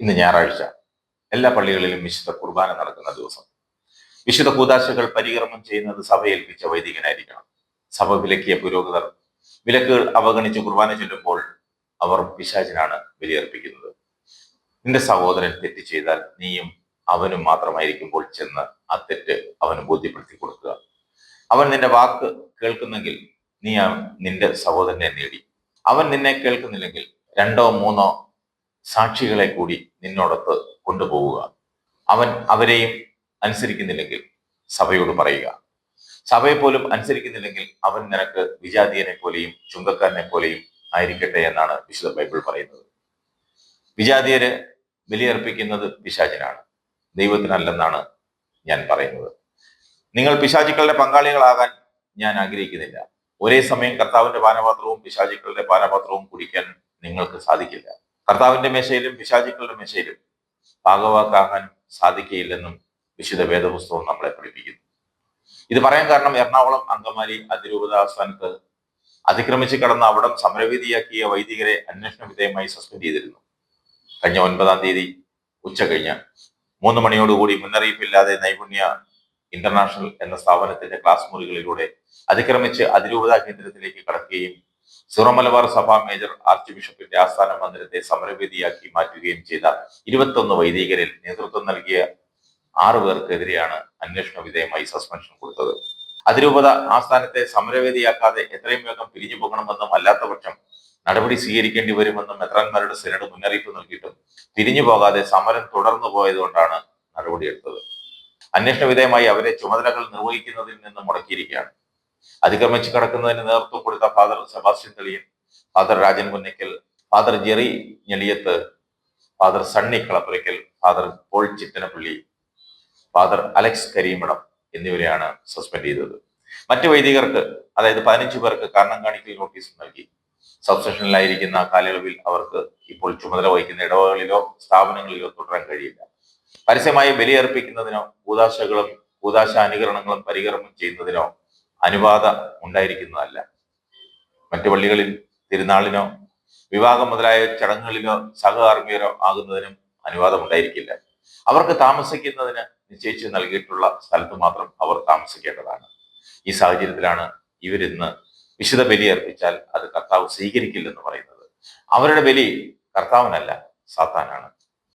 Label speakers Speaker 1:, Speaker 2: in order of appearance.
Speaker 1: ഇന്ന് ഞായറാഴ്ച എല്ലാ പള്ളികളിലും വിശുദ്ധ കുർബാന നടക്കുന്ന ദിവസം. വിശുദ്ധ കൂതാശകൾ പരികർമ്മം ചെയ്യുന്നത് സഭ ഏൽപ്പിച്ച വൈദികനായിരിക്കണം. സഭ വിലക്കിയ പുരോഗതർ വിലക്കുകൾ അവഗണിച്ച് കുർബാന ചൊല്ലുമ്പോൾ അവർ പിശാചിനാണ് ബലിയർപ്പിക്കുന്നത്. നിന്റെ സഹോദരൻ തെറ്റ് ചെയ്താൽ നീയും അവനും മാത്രമായിരിക്കുമ്പോൾ ചെന്ന് ആ തെറ്റ് അവന് ബോധ്യപ്പെടുത്തി കൊടുക്കുക. അവൻ നിന്റെ വാക്ക് കേൾക്കുന്നെങ്കിൽ നീ നിന്റെ സഹോദരനെ നേടി. അവൻ നിന്നെ കേൾക്കുന്നില്ലെങ്കിൽ രണ്ടോ മൂന്നോ സാക്ഷികളെ കൂടി നിന്നോടൊത്ത് കൊണ്ടുപോവുക. അവൻ അവരെയും അനുസരിക്കുന്നില്ലെങ്കിൽ സഭയോട് പറയുക. സഭയെ പോലും അനുസരിക്കുന്നില്ലെങ്കിൽ അവൻ നിനക്ക് വിജാതീയനെ പോലെയും ചുങ്കക്കാരനെ പോലെയും ആയിരിക്കട്ടെ എന്നാണ് വിശുദ്ധ ബൈബിൾ പറയുന്നത്. വിജാതീയര് ബലിയർപ്പിക്കുന്നത് പിശാചിനാണ്. ദൈവത്തിനല്ലെന്നാണ് ഞാൻ പറയുന്നത്. നിങ്ങൾ പിശാചുക്കളുടെ പങ്കാളികളാകാൻ ഞാൻ ആഗ്രഹിക്കുന്നില്ല. ഒരേ സമയം കർത്താവിന്റെ പാനപാത്രവും പിശാചുക്കളുടെ പാനപാത്രവും കുടിക്കാൻ നിങ്ങൾക്ക് സാധിക്കില്ല. കർത്താവിന്റെ മേശയിലും പിശാചുക്കളുടെ മേശയിലും ഭാഗവാക്കാകാൻ സാധിക്കുകയില്ലെന്നും വിശുദ്ധ വേദപുസ്തകം നമ്മളെ പഠിപ്പിക്കുന്നു. ഇത് പറയാൻ കാരണം എറണാകുളം അങ്കമാലി അതിരൂപത സ്ഥാനത്ത് അതിക്രമിച്ച് കടന്ന അവിടം സമരവേദിയാക്കിയ വൈദികരെ അന്വേഷണ വിധേയമായി സസ്പെൻഡ് ചെയ്തിരുന്നു. കഴിഞ്ഞ ഒൻപതാം തീയതി ഉച്ച കഴിഞ്ഞ് മൂന്ന് മണിയോടുകൂടി മുന്നറിയിപ്പില്ലാതെ നൈപുണ്യ ഇന്റർനാഷണൽ എന്ന സ്ഥാപനത്തിന്റെ ക്ലാസ് മുറികളിലൂടെ അതിക്രമിച്ച് അതിരൂപതാ കേന്ദ്രത്തിലേക്ക് കടക്കുകയും സിറമലബാർ സഭ മേജർ ആർച്ച് ബിഷപ്പിന്റെ ആസ്ഥാന മന്ദിരത്തെ സമരവേദിയാക്കി മാറ്റുകയും ചെയ്ത ഇരുപത്തൊന്ന് വൈദികരിൽ നേതൃത്വം നൽകിയ ആറു പേർക്കെതിരെയാണ് അന്വേഷണ വിധേയമായി സസ്പെൻഷൻ കൊടുത്തത്. അതിരൂപത ആസ്ഥാനത്തെ സമരവേദിയാക്കാതെ എത്രയും വേഗം പിരിഞ്ഞു പോകണമെന്നും അല്ലാത്ത പക്ഷം നടപടി സ്വീകരിക്കേണ്ടി വരുമെന്നും മെത്രാന്മാരുടെ സെനഡ് മുന്നറിയിപ്പ് നൽകിയിട്ടും പിരിഞ്ഞു പോകാതെ സമരം തുടർന്നു പോയതുകൊണ്ടാണ് നടപടിയെടുത്തത്. അന്വേഷണ വിധേയമായി അവരെ ചുമതലകൾ നിർവഹിക്കുന്നതിൽ നിന്ന് മുടക്കിയിരിക്കുകയാണ്. അതിക്രമിച്ച് കടക്കുന്നതിന് നേതൃത്വം കൊടുത്ത father Sebastian Theliyan father Rajan Kunnakkal father Jerry Njeliyath father Sunny Kalappurakkal father Paul Chithanappally father Alex Karimadam എന്നിവരെയാണ് സസ്പെൻഡ് ചെയ്തത്. മറ്റു വൈദികർക്ക് അതായത് പതിനഞ്ച് പേർക്ക് കാരണം കാണിക്കൽ നോട്ടീസ് നൽകി. സബ്സെഷനിലായിരിക്കുന്ന കാലയളവിൽ അവർക്ക് ഇപ്പോൾ ചുമതല വഹിക്കുന്ന ഇടവകളിലോ സ്ഥാപനങ്ങളിലോ തുടരാൻ കഴിയില്ല. പരസ്യമായി ബലിയർപ്പിക്കുന്നതിനോ കൂതാശകളും കൂതാശ അനുകരണങ്ങളും പരികർമ്മം ചെയ്യുന്നതിനോ അനുവാദം ഉണ്ടായിരിക്കുന്നതല്ല. മറ്റു പള്ളികളിൽ തിരുനാളിനോ വിവാഹം മുതലായ ചടങ്ങുകളിലോ സഹകാർമ്മികരോ ആകുന്നതിനും അനുവാദം ഉണ്ടായിരിക്കില്ല അവർക്ക് താമസിക്കുന്നതിന് നിശ്ചയിച്ച് നൽകിയിട്ടുള്ള സ്ഥലത്ത് മാത്രം അവർ താമസിക്കേണ്ടതാണ്. ഈ സാഹചര്യത്തിലാണ് ഇവരിന്ന് വിശുദ്ധ ബലി അർപ്പിച്ചാൽ അത് കർത്താവ് സ്വീകരിക്കില്ലെന്ന് പറയുന്നത്. അവരുടെ ബലി കർത്താവിനല്ല സാത്താനാണ്.